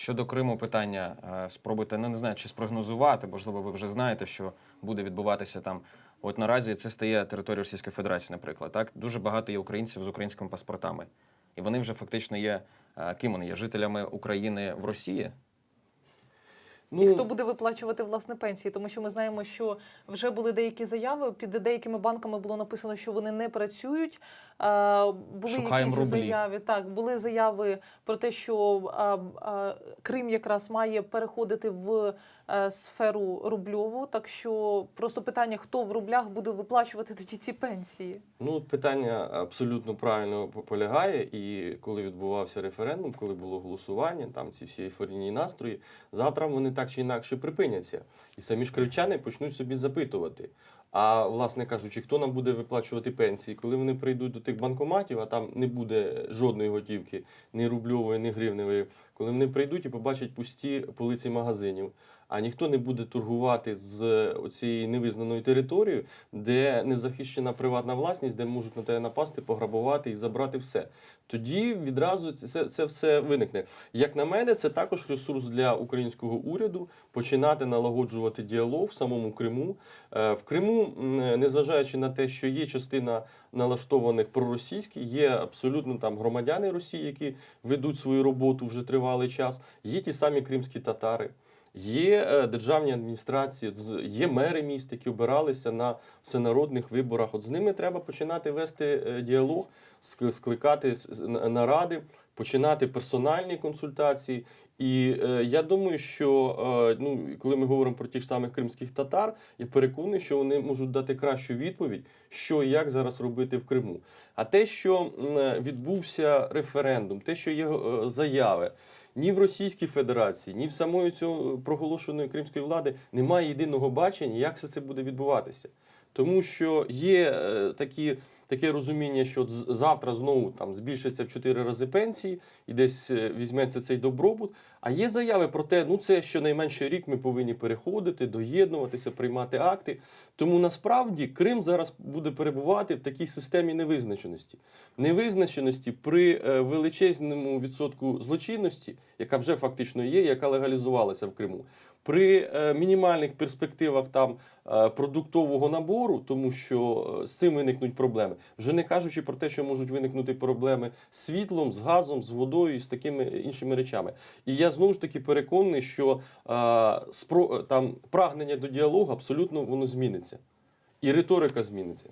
Щодо Криму, питання е, спробуйте ну, не знаю, чи спрогнозувати, можливо, ви вже знаєте, що буде відбуватися там. От наразі це стає територією Російської Федерації, наприклад. Так дуже багато є українців з українськими паспортами, і вони вже фактично є е, ким вони є жителями України в Росії. І хто буде виплачувати власне пенсії? Тому що ми знаємо, що вже були деякі заяви. Під деякими банками було написано, що вони не працюють. Е, Були якісь рублі. заяви. Так, були заяви про те, що а, а, Крим якраз має переходити в е, сферу рубльову. Так що просто питання, хто в рублях буде виплачувати тоді ці пенсії? Ну, питання абсолютно правильно полягає. І коли відбувався референдум, коли було голосування, там ці всі ейфорійні настрої, завтра вони так чи інакше припиняться. І самі ж кривчани почнуть собі запитувати. А власне кажучи, хто нам буде виплачувати пенсії, коли вони прийдуть до тих банкоматів, а там не буде жодної готівки, ні рубльової, ні гривневої, коли вони прийдуть і побачать пусті полиці магазинів, а ніхто не буде торгувати з цією невизнаною територією, де не захищена приватна власність, де можуть на тебе напасти, пограбувати і забрати все. Тоді відразу це, це все виникне. Як на мене, це також ресурс для українського уряду починати налагоджувати діалог в самому Криму. Е, В Криму, незважаючи на те, що є частина налаштованих проросійських, є абсолютно там громадяни Росії, які ведуть свою роботу вже тривалий час. Є ті самі кримські татари. Є е, державні адміністрації, є мери міст, які обиралися на всенародних виборах. От з ними треба починати вести е, діалог, скликати наради, починати персональні консультації. І е, я думаю, що е, ну, коли ми говоримо про тих самих кримських татар, я переконаний, що вони можуть дати кращу відповідь, що і як зараз робити в Криму. А те, що е, відбувся референдум, те, що є е, заяви, ні в Російській Федерації, ні в самої цього проголошеної кримської влади немає єдиного бачення, як все це буде відбуватися. Тому що є е, такі, таке розуміння, що завтра знову там збільшиться в 4 рази пенсії і десь е, візьметься цей добробут. А є заяви про те, ну це щонайменше рік ми повинні переходити, доєднуватися, приймати акти. Тому насправді Крим зараз буде перебувати в такій системі невизначеності. Невизначеності при е, величезному відсотку злочинності, яка вже фактично є, яка легалізувалася в Криму. При е, мінімальних перспективах там е, продуктового набору, тому що е, з цим виникнуть проблеми, вже не кажучи про те, що можуть виникнути проблеми з світлом, з газом, з водою і з такими іншими речами. І я знову ж таки переконаний, що там прагнення до діалогу абсолютно воно зміниться, і риторика зміниться.